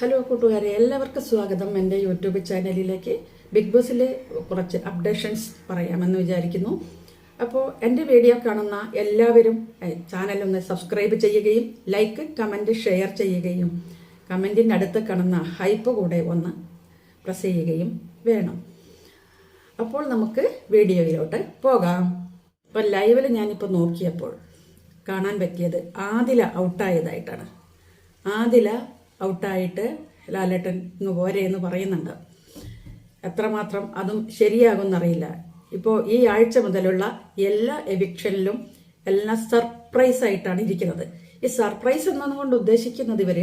Hello കൂട്ടുകാരെ എല്ലാവർക്കും സ്വാഗതം എന്റെ യൂട്യൂബ് ചാനലിലേക്ക്. ബിഗ് ബോസിലെ കുറച്ച് അപ്ഡേഷൻസ് പറയാമെന്ന് വിചാരിക്കുന്നു. അപ്പോൾ എന്റെ വീഡിയോ കാണുന്ന എല്ലാവരും ചാനൽ ഒന്ന് സബ്സ്ക്രൈബ് ചെയ്യുകയും ലൈക്ക് കമന്റ് ഷെയർ ചെയ്യുകയും കമന്റിന്റെ അടുത്ത് കാണുന്ന ഹൈപ്പ് കൂടെ ഒന്ന് പ്രസ് ചെയ്യുകയും വേണം. അപ്പോൾ നമുക്ക് വീഡിയോയിലോട്ട് പോകാം. ഇപ്പോൾ ലൈവിൽ ഞാനിപ്പോൾ നോക്കിയപ്പോൾ കാണാൻ പറ്റിയത് ആദില ഔട്ടായതായിട്ടാണ്. ആദില ഔട്ടായിട്ട് ലാലേട്ടൻ ഇങ്ങ് പോരെ എന്ന് പറയുന്നുണ്ട്. എത്രമാത്രം അതും ശരിയാകുമെന്നറിയില്ല ഇപ്പോൾ ഈ ആഴ്ച മുതലുള്ള എല്ലാ എവിക്ഷനിലും എല്ലാം സർപ്രൈസ് ആയിട്ടാണ് ഇരിക്കുന്നത്. ഈ സർപ്രൈസ് എന്നതുകൊണ്ട് ഉദ്ദേശിക്കുന്നത് ഇവർ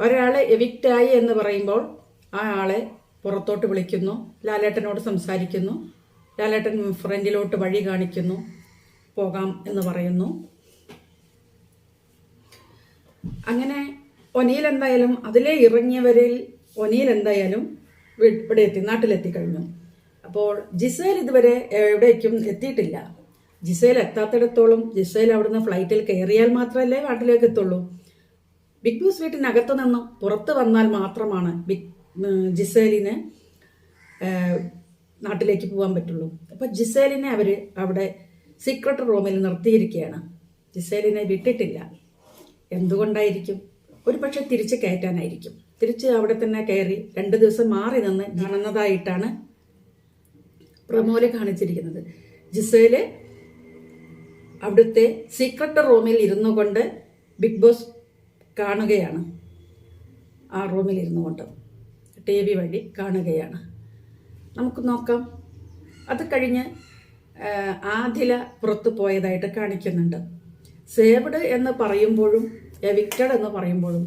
ഒരാളെ എവിക്റ്റായി എന്ന് പറയുമ്പോൾ ആ ആളെ പുറത്തോട്ട് വിളിക്കുന്നു ലാലേട്ടനോട് സംസാരിക്കുന്നു ലാലേട്ടൻ ഫ്രണ്ടിലോട്ട് വഴി കാണിക്കുന്നു പോകാം എന്ന് പറയുന്നു. അങ്ങനെ ഒനിയിൽ എന്തായാലും അതിലെ ഇറങ്ങിയവരിൽ ഒനിയിൽ എന്തായാലും ഇവിടെ എത്തി നാട്ടിലെത്തി കഴിഞ്ഞു അപ്പോൾ ജിസേൽ ഇതുവരെ എവിടേക്കും എത്തിയിട്ടില്ല. ജിസേൽ എത്താത്തിടത്തോളം ജിസേൽ അവിടുന്ന് ഫ്ലൈറ്റിൽ കയറിയാൽ മാത്രമല്ലേ നാട്ടിലേക്ക് എത്തുള്ളൂ. ബിഗ് ബോസ് വീട്ടിനകത്ത് നിന്നും പുറത്ത് വന്നാൽ മാത്രമാണ് ബിഗ് ജിസേലിന് നാട്ടിലേക്ക് പോകാൻ പറ്റുള്ളൂ. അപ്പോൾ ജിസേലിനെ അവർ അവിടെ സീക്രട്ട് റൂമിൽ നിർത്തിയിരിക്കുകയാണ്. ജിസേലിനെ വിട്ടിട്ടില്ല. എന്തുകൊണ്ടായിരിക്കും? ഒരു പക്ഷെ തിരിച്ച് കയറ്റാനായിരിക്കും. തിരിച്ച് അവിടെ തന്നെ കയറി രണ്ട് ദിവസം മാറി നിന്ന് കാണുന്നതായിട്ടാണ് പ്രമോൽ കാണിച്ചിരിക്കുന്നത്. ജിസേൽ അവിടുത്തെ സീക്രട്ട് റൂമിൽ ഇരുന്നു കൊണ്ട് ബിഗ് ബോസ് കാണുകയാണ്. ആ റൂമിൽ ഇരുന്നു കൊണ്ട് ടി വി വഴി കാണുകയാണ്. നമുക്ക് നോക്കാം. അത് കഴിഞ്ഞ് ആദില പുറത്തു പോയതായിട്ട് കാണിക്കുന്നുണ്ട്. സേവ്ഡ് എന്ന് പറയുമ്പോഴും എവിക്റ്റഡ് എന്ന് പറയുമ്പോഴും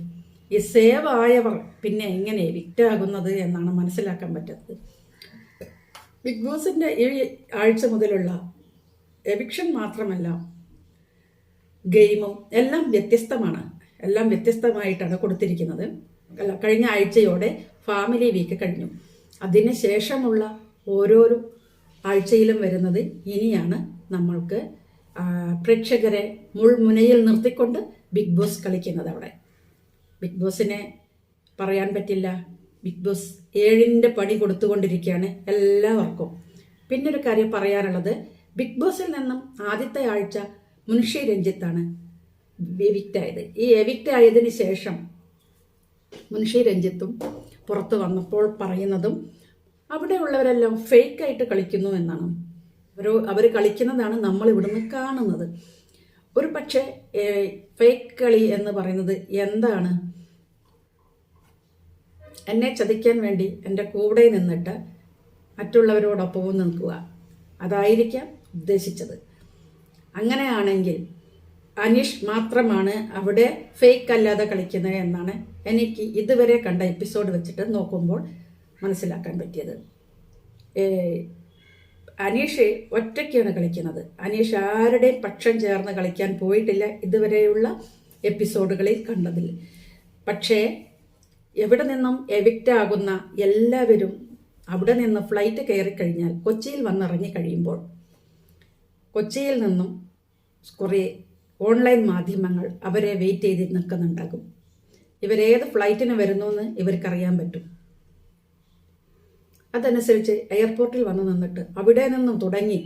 ഈ സേവ് ആയവർ പിന്നെ എങ്ങനെ എവിക്റ്റ് ആകുന്നത് എന്നാണ് മനസ്സിലാക്കാൻ പറ്റുന്നത്. ബിഗ് ബോസിന്റെ ഈ ആഴ്ച മുതലുള്ള എവിക്ഷൻ മാത്രമല്ല ഗെയിമും എല്ലാം വ്യത്യസ്തമാണ്. എല്ലാം വ്യത്യസ്തമായിട്ടാണ് കൊടുത്തിരിക്കുന്നത്. അല്ല കഴിഞ്ഞ ആഴ്ചയോടെ ഫാമിലി വീക്ക് കഴിഞ്ഞു. അതിന് ശേഷമുള്ള ഓരോരോ ആഴ്ചയിലും വരുന്നത് ഇനിയാണ് നമ്മൾക്ക് പ്രേക്ഷകരെ മുൾമുനയിൽ നിർത്തിക്കൊണ്ട് ബിഗ് ബോസ് കളിക്കുന്നത് അവിടെ. ബിഗ് ബോസിനെ പറയാൻ പറ്റില്ല. ബിഗ് ബോസ് ഏഴിന്റെ പണി കൊടുത്തുകൊണ്ടിരിക്കുകയാണ് എല്ലാവർക്കും. പിന്നെ ഒരു കാര്യം പറയാനുള്ളത്. ബിഗ് ബോസിൽ നിന്നും ആദ്യത്തെ ആഴ്ച മുൻഷി രഞ്ജിത്താണ് എവിക്റ്റ് ആയത്. ഈ എവിക്റ്റ് ആയതിന് ശേഷം മുൻഷി രഞ്ജിത്തും പുറത്ത് വന്നപ്പോൾ പറയുന്നതും അവിടെയുള്ളവരെല്ലാം ഫേക്ക് ആയിട്ട് കളിക്കുന്നു എന്നാണ്. അവർ അവർ കളിക്കുന്നതാണ് നമ്മൾ ഇവിടുന്ന് കാണുന്നത്. ഒരു പക്ഷേ ഫേക്ക് കളി എന്ന് പറയുന്നത് എന്താണ്? എന്നെ ചതിക്കാൻ വേണ്ടി എന്റെ കൂടെ നിന്നിട്ട് മറ്റുള്ളവരോടൊപ്പവും നിൽക്കുക. അതായിരിക്കാം ഉദ്ദേശിച്ചത്. അങ്ങനെയാണെങ്കിൽ അനീഷ് മാത്രമാണ് അവിടെ ഫേക്ക് അല്ലാതെ കളിക്കുന്നത് എന്നാണ് എനിക്ക് ഇതുവരെ കണ്ട എപ്പിസോഡ് വെച്ചിട്ട് നോക്കുമ്പോൾ മനസ്സിലാക്കാൻ പറ്റിയത്. അനീഷ് ഒറ്റയ്ക്കാണ് കളിക്കുന്നത്. അനീഷ് ആരുടെയും പക്ഷം ചേർന്ന് കളിക്കാൻ പോയിട്ടില്ല ഇതുവരെയുള്ള എപ്പിസോഡുകളിൽ കണ്ടതിൽ. പക്ഷേ എവിടെ നിന്നും എവിക്റ്റ് ആകുന്ന എല്ലാവരും അവിടെ നിന്ന് ഫ്ലൈറ്റ് കയറി കഴിഞ്ഞാൽ കൊച്ചിയിൽ വന്നിറങ്ങി കഴിയുമ്പോൾ കൊച്ചിയിൽ നിന്നും കുറേ ഓൺലൈൻ മാധ്യമങ്ങൾ അവരെ വെയിറ്റ് ചെയ്ത് നിൽക്കുന്നുണ്ടാകും. ഇവരേത് ഫ്ലൈറ്റിന് വരുന്നു എന്ന് ഇവർക്കറിയാൻ പറ്റും. അതനുസരിച്ച് എയർപോർട്ടിൽ വന്നു നിന്നിട്ട് അവിടെ നിന്നും തുടങ്ങി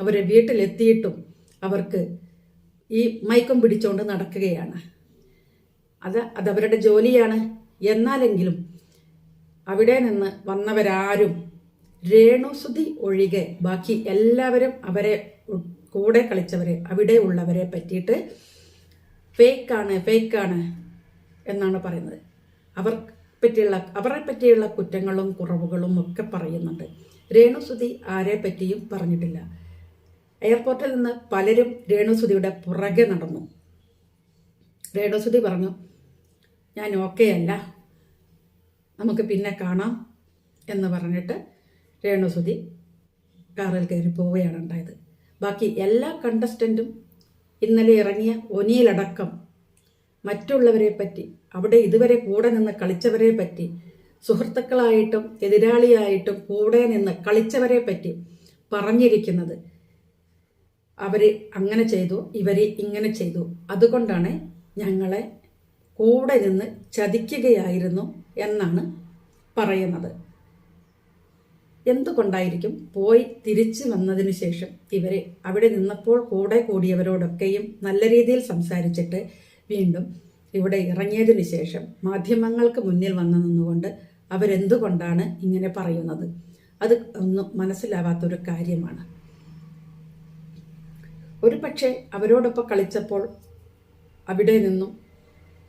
അവരെ വീട്ടിലെത്തിയിട്ടും അവർക്ക് ഈ മയക്കം പിടിച്ചുകൊണ്ട് നടക്കുകയാണ്. അത് അതവരുടെ ജോലിയാണ്. എന്നാലെങ്കിലും അവിടെ നിന്ന് വന്നവരാരും രേണുസുതി ഒഴികെ ബാക്കി എല്ലാവരും അവരെ കൂടെ കളിച്ചവരെ അവിടെ ഉള്ളവരെ പറ്റിയിട്ട് ഫേക്കാണ് ഫേക്കാണ് എന്നാണ് പറയുന്നത്. അവർ പറ്റിയുള്ള അവരെ പറ്റിയുള്ള കുറ്റങ്ങളും കുറവുകളും ഒക്കെ പറയുന്നുണ്ട്. രേണുസുതി ആരെ പറ്റിയും പറഞ്ഞിട്ടില്ല. എയർപോർട്ടിൽ നിന്ന് പലരും രേണുസുതിയുടെ പുറകെ നടന്നു. രേണുസുതി പറഞ്ഞു ഞാൻ ഓക്കെ അല്ല. നമുക്ക് പിന്നെ കാണാം. എന്ന് പറഞ്ഞിട്ട് രേണുസുതി കാറിൽ കയറി പോവുകയാണ് ഉണ്ടായത്. ബാക്കി എല്ലാ കണ്ടസ്റ്റന്റും ഇന്നലെ ഇറങ്ങിയ ഒനിയിലടക്കം മറ്റുള്ളവരെ പറ്റി അവിടെ ഇതുവരെ കൂടെ നിന്ന് കളിച്ചവരെ പറ്റി സുഹൃത്തുക്കളായിട്ടും എതിരാളിയായിട്ടും കൂടെ നിന്ന് കളിച്ചവരെ പറ്റി പറഞ്ഞിരിക്കുന്നത് അവർ അങ്ങനെ ചെയ്തു ഇവർ ഇങ്ങനെ ചെയ്തു. അതുകൊണ്ടാണ് ഞങ്ങളെ കൂടെ നിന്ന് ചതിക്കുകയായിരുന്നു എന്നാണ് പറയുന്നത്. എന്തുകൊണ്ടായിരിക്കും പോയി തിരിച്ചു വന്നതിന് ശേഷം ഇവരെ അവിടെ നിന്നപ്പോൾ കൂടെ കൂടിയവരോടൊക്കെയും നല്ല രീതിയിൽ സംസാരിച്ചിട്ട് വീണ്ടും ഇവിടെ ഇറങ്ങിയതിന് ശേഷം മാധ്യമങ്ങൾക്ക് മുന്നിൽ വന്നു നിന്നുകൊണ്ട് അവരെന്തുകൊണ്ടാണ് ഇങ്ങനെ പറയുന്നത്? അത് ഒന്നും മനസ്സിലാവാത്തൊരു കാര്യമാണ്. ഒരു പക്ഷേ അവരോടൊപ്പം കളിച്ചപ്പോൾ അവിടെ നിന്നും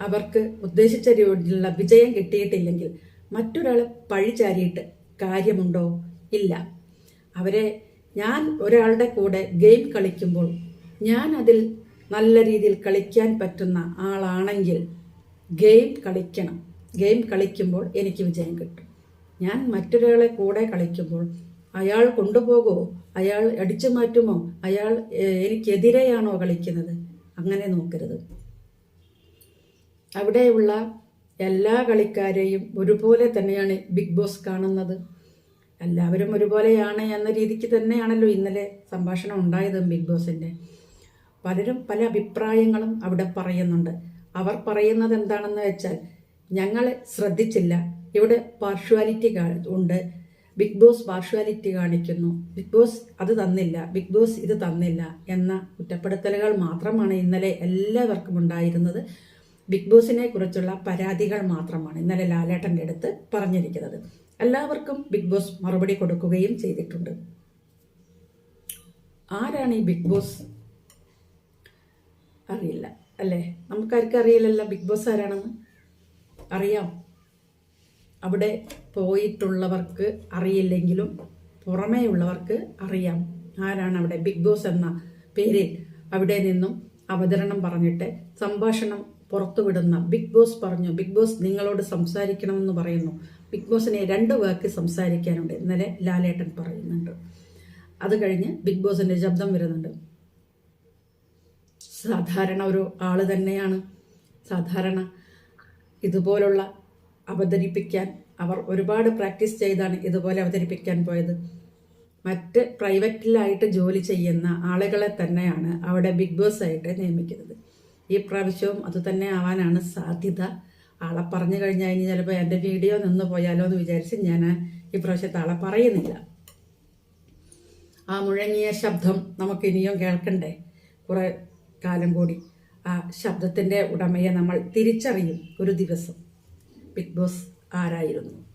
അവർക്ക് ഉദ്ദേശിച്ച രീതിയിലുള്ള വിജയം കിട്ടിയിട്ടില്ലെങ്കിൽ മറ്റൊരാളെ പഴിചാരിയിട്ട് കാര്യമുണ്ടോ? ഇല്ല. അവരെ ഞാൻ ഒരാളുടെ കൂടെ ഗെയിം കളിക്കുമ്പോൾ ഞാൻ അതിൽ നല്ല രീതിയിൽ കളിക്കാൻ പറ്റുന്ന ആളാണെങ്കിൽ ഗെയിം കളിക്കണം. ഗെയിം കളിക്കുമ്പോൾ എനിക്ക് വിജയം കിട്ടും. ഞാൻ മറ്റൊരാളെ കൂടെ കളിക്കുമ്പോൾ അയാൾ കൊണ്ടുപോകുമോ? അയാൾ അടിച്ചു മാറ്റുമോ? അയാൾ എനിക്കെതിരെയാണോ കളിക്കുന്നത്? അങ്ങനെ നോക്കരുത്. അവിടെയുള്ള എല്ലാ കളിക്കാരെയും ഒരുപോലെ തന്നെയാണ് ബിഗ് ബോസ് കാണുന്നത്. എല്ലാവരും ഒരുപോലെയാണ് എന്ന രീതിക്ക് തന്നെയാണല്ലോ ഇന്നലെ സംഭാഷണം ഉണ്ടായത് ബിഗ് ബോസിന്റെ പലരും പല അഭിപ്രായങ്ങളും അവിടെ പറയുന്നുണ്ട്. അവർ പറയുന്നത് എന്താണെന്ന് വെച്ചാൽ ഞങ്ങൾ ശ്രദ്ധിച്ചില്ല. ഇവിടെ പാർഷ്വാലിറ്റി ഉണ്ട്. ബിഗ് ബോസ് പാർഷ്വാലിറ്റി കാണിക്കുന്നു. ബിഗ് ബോസ് അത് തന്നില്ല. ബിഗ് ബോസ് ഇത് തന്നില്ല എന്ന കുറ്റപ്പെടുത്തലുകൾ മാത്രമാണ് ഇന്നലെ എല്ലാവർക്കും ഉണ്ടായിരുന്നത്. ബിഗ് ബോസിനെ കുറിച്ചുള്ള പരാതികൾ മാത്രമാണ് ഇന്നലെ ലാലേട്ടന്റെ അടുത്ത് പറഞ്ഞിരിക്കുന്നത്. എല്ലാവർക്കും ബിഗ് ബോസ് മറുപടി കൊടുക്കുകയും ചെയ്തിട്ടുണ്ട്. ആരാണ് ഈ ബിഗ് ബോസ് അറിയില്ല. അല്ലേ? നമുക്കാർക്കും അറിയില്ലല്ലോ. ബിഗ് ബോസ് ആരാണെന്ന്. അറിയാം. അവിടെ പോയിട്ടുള്ളവർക്ക് അറിയില്ലെങ്കിലും പുറമേയുള്ളവർക്ക് അറിയാം. ആരാണ് അവിടെ? ബിഗ് ബോസ് എന്ന പേരിൽ അവിടെ നിന്നും അവതരണം പറഞ്ഞിട്ട് സംഭാഷണം പുറത്തുവിടുന്ന ബിഗ് ബോസ് പറഞ്ഞു ബിഗ് ബോസ് നിങ്ങളോട് സംസാരിക്കണമെന്ന് പറയുന്നു. ബിഗ് ബോസിനെ രണ്ട് വാക്ക് സംസാരിക്കാനുണ്ട്. ഇന്നലെ ലാലേട്ടൻ പറയുന്നുണ്ട്. അത് കഴിഞ്ഞ് ബിഗ് ബോസിന്റെ ശബ്ദം വരുന്നുണ്ട്. സാധാരണ ഒരു ആൾ തന്നെയാണ്. സാധാരണ ഇതുപോലുള്ള അവതരിപ്പിക്കാൻ അവർ ഒരുപാട് പ്രാക്ടീസ് ചെയ്താണ് ഇതുപോലെ അവതരിപ്പിക്കാൻ പോയത്. മറ്റ് പ്രൈവറ്റിലായിട്ട് ജോലി ചെയ്യുന്ന ആളുകളെ തന്നെയാണ് അവിടെ ബിഗ് ബോസ് ആയിട്ട് നിയമിക്കുന്നത്. ഈ പ്രാവശ്യവും അതുതന്നെ ആവാനാണ് സാധ്യത. ആളെ പറഞ്ഞു കഴിഞ്ഞാൽ ഇനി ചിലപ്പോൾ എന്റെ വീഡിയോ നിന്ന് പോയാലോ എന്ന് വിചാരിച്ച് ഞാൻ ഈ പ്രാവശ്യത്തെ ആളെ പറയുന്നില്ല. ആ മുഴങ്ങിയ ശബ്ദം നമുക്ക് ഇനിയും കേൾക്കണ്ടേ? കുറെ കാലം കൂടി ആ ശബ്ദത്തിന്റെ ഉടമയെ നമ്മൾ തിരിച്ചറിയും ഒരു ദിവസം. ബിഗ് ബോസ് ആരായിരുന്നു?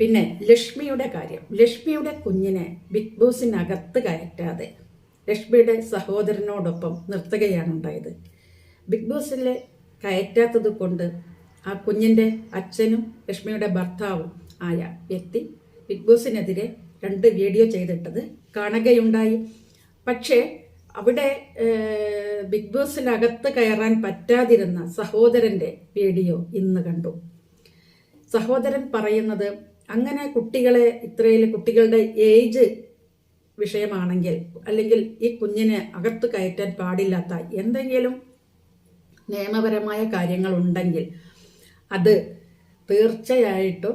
പിന്നെ ലക്ഷ്മിയുടെ കാര്യം. ലക്ഷ്മിയുടെ കുഞ്ഞിനെ ബിഗ് ബോസിനകത്ത് കയറ്റാതെ ലക്ഷ്മിയുടെ സഹോദരനോടൊപ്പം നിർത്തുകയാണ് ഉണ്ടായത്. ബിഗ് ബോസിലെ കയറ്റാത്തത് കൊണ്ട് ആ കുഞ്ഞിന്റെ അച്ഛനും ലക്ഷ്മിയുടെ ഭർത്താവും ആയ വ്യക്തി ബിഗ് ബോസിനെതിരെ രണ്ട് വീഡിയോ ചെയ്തിട്ടത് കാണുകയുണ്ടായി. പക്ഷേ അവിടെ ബിഗ് ബോസിനകത്ത് കയറാൻ പറ്റാതിരുന്ന സഹോദരന്റെ വീഡിയോ ഇന്ന് കണ്ടു. സഹോദരൻ പറയുന്നത് അങ്ങനെ കുട്ടികളെ ഇത്രയിൽ കുട്ടികളുടെ ഏജ് വിഷയമാണെങ്കിൽ അല്ലെങ്കിൽ ഈ കുഞ്ഞിനെ അകത്ത് കയറ്റാൻ പാടില്ലാത്ത എന്തെങ്കിലും നിയമപരമായ കാര്യങ്ങൾ ഉണ്ടെങ്കിൽ അത് തീർച്ചയായിട്ടും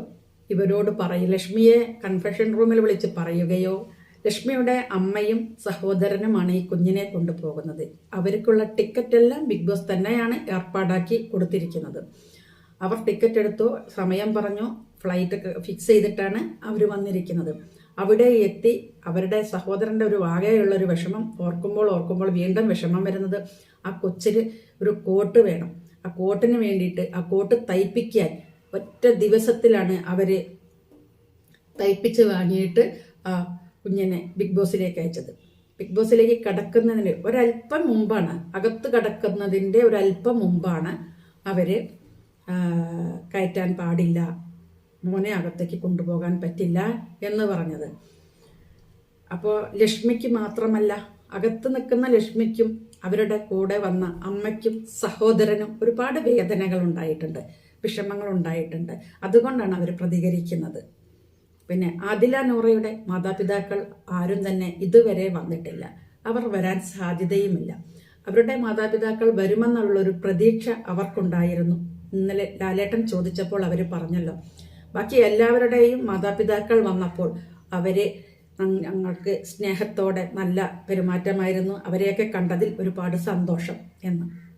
ഇവരോട് പറയും ലക്ഷ്മിയെ കൺഫെഷൻ റൂമിൽ വിളിച്ച് പറയുകയോ ലക്ഷ്മിയുടെ അമ്മയും സഹോദരനുമാണ് ഈ കുഞ്ഞിനെ കൊണ്ടുപോകുന്നത്. അവർക്കുള്ള ടിക്കറ്റ് എല്ലാം ബിഗ് ബോസ് തന്നെയാണ് ഏർപ്പാടാക്കി കൊടുത്തിരിക്കുന്നത്. അവർ ടിക്കറ്റ് എടുത്തു സമയം പറഞ്ഞു ഫ്ലൈറ്റ് ഫിക്സ് ചെയ്തിട്ടാണ് അവർ വന്നിരിക്കുന്നത്. അവിടെ എത്തി അവരുടെ സഹോദരന്റെ ഒരു വാകയുള്ളൊരു വിഷമം ഓർക്കുമ്പോൾ ഓർക്കുമ്പോൾ വീണ്ടും വിഷമം വരുന്നത് ആ കൊച്ചിന് ഒരു കോട്ട് വേണം. ആ കോട്ടിന് വേണ്ടിയിട്ട് ആ കോട്ട് തയ്പ്പിക്കാൻ ഒറ്റ ദിവസത്തിലാണ് അവർ തയ്പ്പിച്ച് വാങ്ങിയിട്ട് കുഞ്ഞിനെ ബിഗ് ബോസിലേക്ക് അയച്ചത്. ബിഗ് ബോസിലേക്ക് കടക്കുന്നതിന് ഒരല്പം മുമ്പാണ് അകത്ത് കടക്കുന്നതിന്റെ ഒരല്പം മുമ്പാണ് അവർ കയറ്റാൻ പാടില്ല മോനെ അകത്തേക്ക് കൊണ്ടുപോകാൻ പറ്റില്ല എന്ന് പറഞ്ഞത്. അപ്പോൾ ലക്ഷ്മിക്ക് മാത്രമല്ല അകത്ത് നിൽക്കുന്ന ലക്ഷ്മിക്കും അവരുടെ കൂടെ വന്ന അമ്മയ്ക്കും സഹോദരനും ഒരുപാട് വേദനകൾ ഉണ്ടായിട്ടുണ്ട് വിഷമങ്ങൾ ഉണ്ടായിട്ടുണ്ട്. അതുകൊണ്ടാണ് അവർ പ്രതികരിക്കുന്നത്. പിന്നെ ആദില നൂറയുടെ മാതാപിതാക്കൾ ആരും തന്നെ ഇതുവരെ വന്നിട്ടില്ല. അവർ വരാൻ സാധ്യതയുമില്ല. അവരുടെ മാതാപിതാക്കൾ വരുമെന്നുള്ളൊരു പ്രതീക്ഷ അവർക്കുണ്ടായിരുന്നു. ഇന്നലെ ലാലേട്ടൻ ചോദിച്ചപ്പോൾ അവർ പറഞ്ഞല്ലോ. ബാക്കി എല്ലാവരുടെയും മാതാപിതാക്കൾ വന്നപ്പോൾ അവരെ ഞങ്ങൾക്ക് സ്നേഹത്തോടെ നല്ല പെരുമാറ്റമായിരുന്നു. അവരെയൊക്കെ കണ്ടതിൽ ഒരുപാട് സന്തോഷം എന്ന്.